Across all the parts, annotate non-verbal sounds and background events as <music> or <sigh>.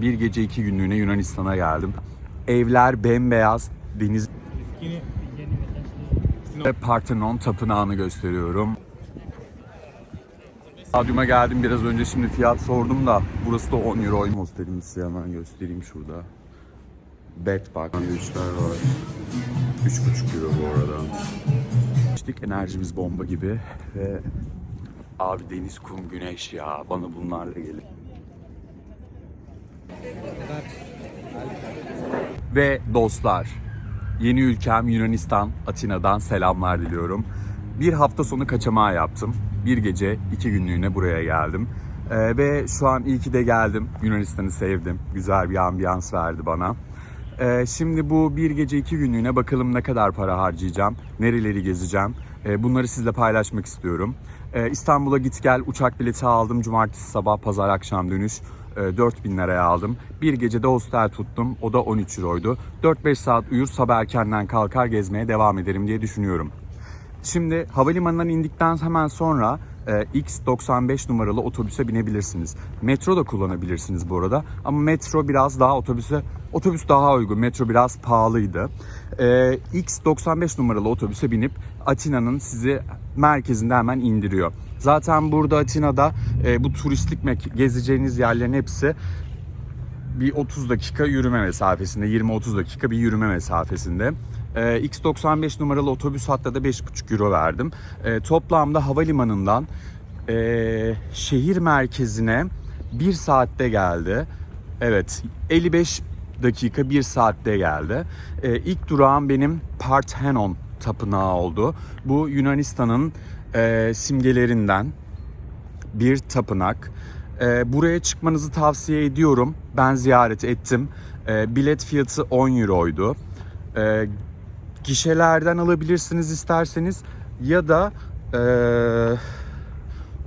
Bir gece iki günlüğüne Yunanistan'a geldim. Evler bembeyaz, deniz ve Parthenon tapınağını gösteriyorum. Stadyuma geldim biraz önce şimdi fiyat sordum da burası da 10 euro. Hostelimi size hemen göstereyim şurada. Bed bak. Sandviçler var. 3,5 euro bu arada. İçtik enerjimiz bomba gibi ve abi deniz, kum, güneş ya bana bunlarla gelin. Ve dostlar, yeni ülkem Yunanistan, Atina'dan selamlar diliyorum. Bir hafta sonu kaçamağı yaptım. Bir gece, iki günlüğüne buraya geldim. Ee, ve şu an iyi ki de geldim. Yunanistan'ı sevdim. Güzel bir ambiyans verdi bana. Ee, şimdi bu bir gece iki günlüğüne bakalım ne kadar para harcayacağım, nereleri gezeceğim. Ee, bunları sizle paylaşmak istiyorum. Ee, İstanbul'a git gel uçak bileti aldım. Cumartesi sabah, pazar akşam dönüş. E, 4000 liraya aldım. Bir gece de hostel tuttum. O da 13 euroydu. 4-5 saat uyur sabah erkenden kalkar gezmeye devam ederim diye düşünüyorum. Şimdi havalimanından indikten hemen sonra e, X95 numaralı otobüse binebilirsiniz. Metro da kullanabilirsiniz bu arada. Ama metro biraz daha otobüse otobüs daha uygun. Metro biraz pahalıydı. E, X95 numaralı otobüse binip Atina'nın sizi merkezinde hemen indiriyor. Zaten burada Atina'da e, bu turistlik mek- gezeceğiniz yerlerin hepsi bir 30 dakika yürüme mesafesinde, 20-30 dakika bir yürüme mesafesinde. Ee, X95 numaralı otobüs hatta da 5,5 euro verdim. Ee, toplamda havalimanından ee, şehir merkezine 1 saatte geldi. Evet, 55 dakika 1 saatte geldi. Ee, ilk durağım benim Parthenon tapınağı oldu. Bu Yunanistan'ın ee, simgelerinden bir tapınak. Ee, buraya çıkmanızı tavsiye ediyorum. Ben ziyaret ettim. Ee, bilet fiyatı 10 euroydu. Ee, gişelerden alabilirsiniz isterseniz ya da ee,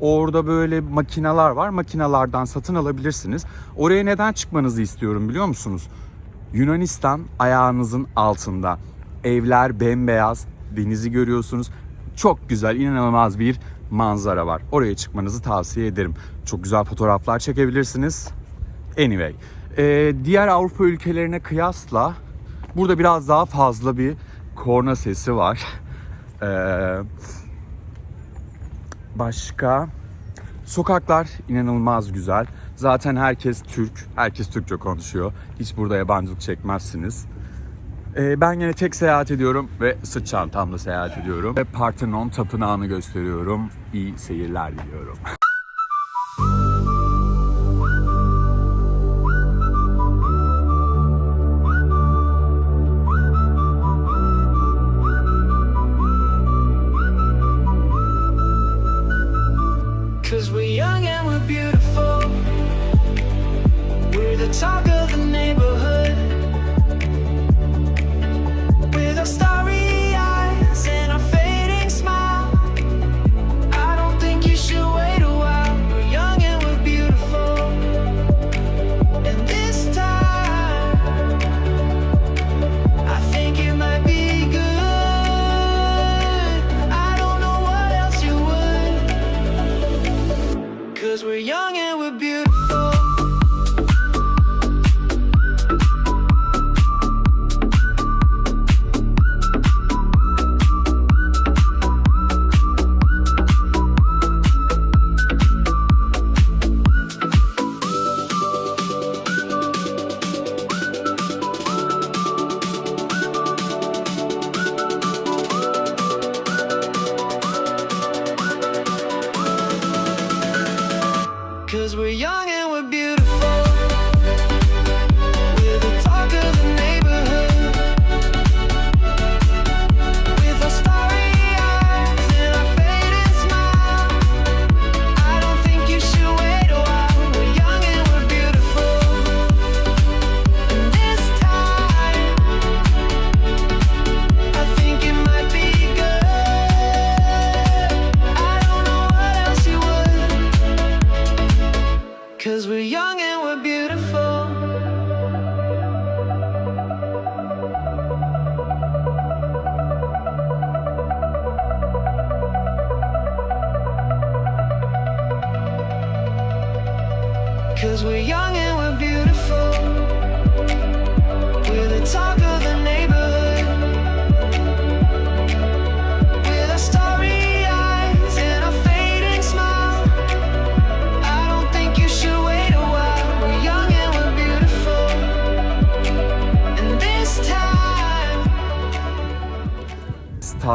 orada böyle makineler var. Makinalardan satın alabilirsiniz. Oraya neden çıkmanızı istiyorum biliyor musunuz? Yunanistan ayağınızın altında. Evler bembeyaz, denizi görüyorsunuz. Çok güzel, inanılmaz bir manzara var. Oraya çıkmanızı tavsiye ederim. Çok güzel fotoğraflar çekebilirsiniz. Anyway, ee, diğer Avrupa ülkelerine kıyasla burada biraz daha fazla bir korna sesi var. Ee, başka Sokaklar inanılmaz güzel. Zaten herkes Türk, herkes Türkçe konuşuyor. Hiç burada yabancılık çekmezsiniz. Ee, ben yine tek seyahat ediyorum ve sırt çantamla seyahat ediyorum. Ve Parthenon tapınağını gösteriyorum. İyi seyirler diliyorum. <laughs> beautiful. We're young and we're beautiful. Cause we're young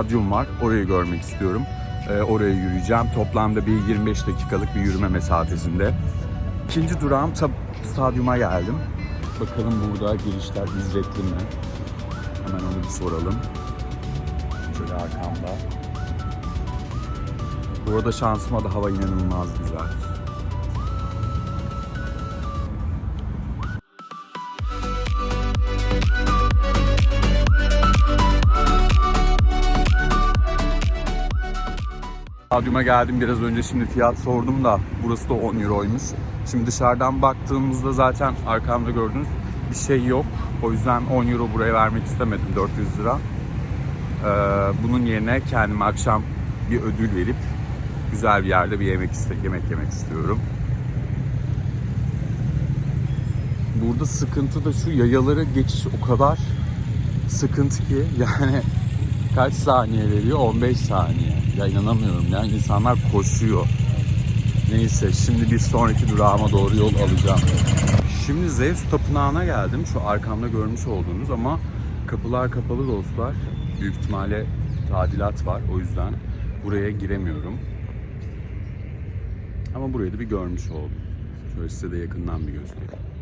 stadyum var. Orayı görmek istiyorum. Ee, oraya yürüyeceğim. Toplamda bir 25 dakikalık bir yürüme mesafesinde. İkinci durağım stadyuma geldim. Bakalım burada girişler ücretli mi? Hemen onu bir soralım. Şöyle arkamda. Bu arada şansıma da hava inanılmaz güzel. Stadyuma geldim biraz önce şimdi fiyat sordum da burası da 10 euroymuş. Şimdi dışarıdan baktığımızda zaten arkamda gördüğünüz bir şey yok. O yüzden 10 euro buraya vermek istemedim 400 lira. Ee, bunun yerine kendime akşam bir ödül verip güzel bir yerde bir yemek iste yemek yemek istiyorum. Burada sıkıntı da şu yayalara geçiş o kadar sıkıntı ki <laughs> yani kaç saniye veriyor? 15 saniye. Ya inanamıyorum yani insanlar koşuyor. Neyse şimdi bir sonraki durağıma doğru yol alacağım. Şimdi Zeus Tapınağı'na geldim. Şu arkamda görmüş olduğunuz ama kapılar kapalı dostlar. Büyük ihtimalle tadilat var. O yüzden buraya giremiyorum. Ama burayı da bir görmüş oldum. Şöyle size de yakından bir göstereyim.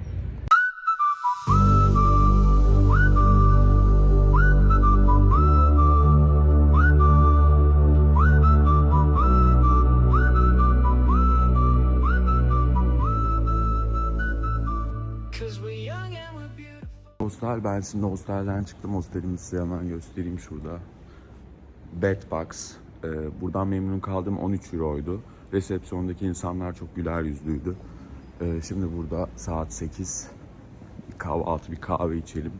Ben şimdi hostelden çıktım. Hostelimi size hemen göstereyim şurada. Bedbox. Ee, buradan memnun kaldığım 13 euroydu. Resepsiyondaki insanlar çok güler yüzlüydü. Ee, şimdi burada saat 8. Bir kahvaltı, bir kahve içelim.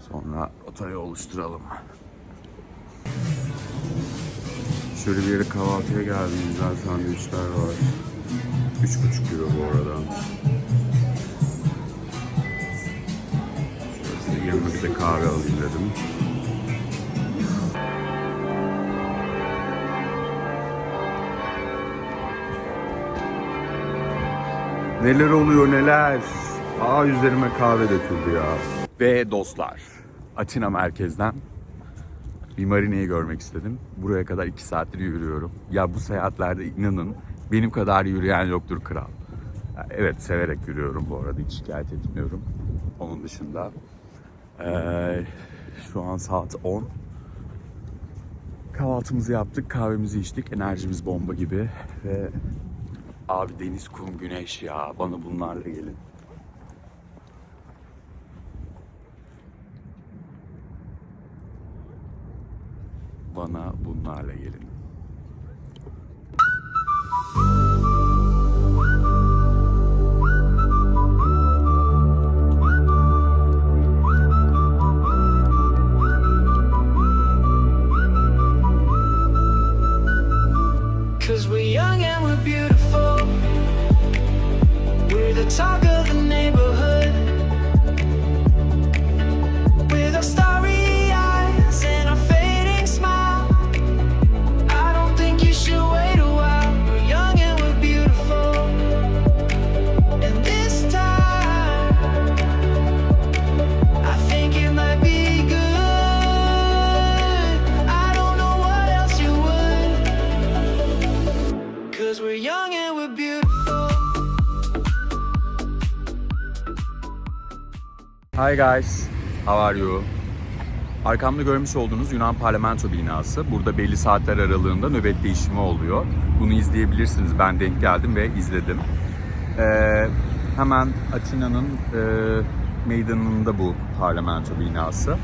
Sonra rotayı oluşturalım. Şöyle bir yere kahvaltıya geldim. Güzel sandviçler var. 3,5 euro bu arada. Yanına bir de kahve alayım dedim. Neler oluyor neler. Aa üzerime kahve döküldü ya. Ve dostlar, Atina merkezden bir marineyi görmek istedim. Buraya kadar iki saattir yürüyorum. Ya bu seyahatlerde inanın benim kadar yürüyen yoktur kral. Evet severek yürüyorum bu arada hiç şikayet etmiyorum. Onun dışında ee, şu an saat 10. Kahvaltımızı yaptık, kahvemizi içtik. Enerjimiz bomba gibi. Ve abi deniz, kum, güneş ya. Bana bunlarla gelin. Bana bunlarla gelin. Hi guys, how are you? Arkamda görmüş olduğunuz Yunan Parlamento binası. Burada belli saatler aralığında nöbet değişimi oluyor. Bunu izleyebilirsiniz. Ben denk geldim ve izledim. Ee, hemen Atina'nın e, meydanında bu parlamento binası.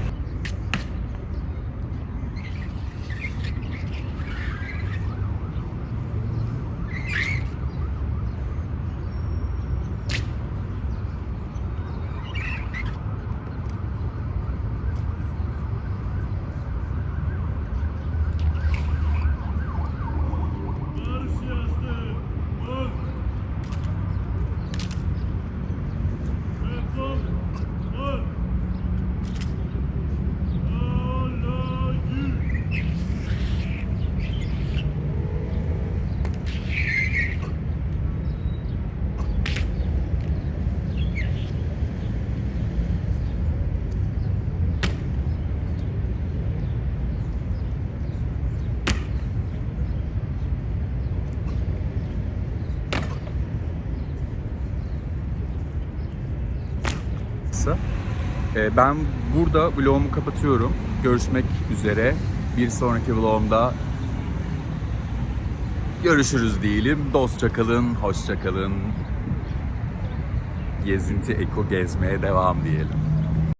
Burası. Ee, ben burada vlogumu kapatıyorum. Görüşmek üzere. Bir sonraki vlogumda görüşürüz diyelim. Dostça kalın, hoşça kalın. Gezinti Eko gezmeye devam diyelim.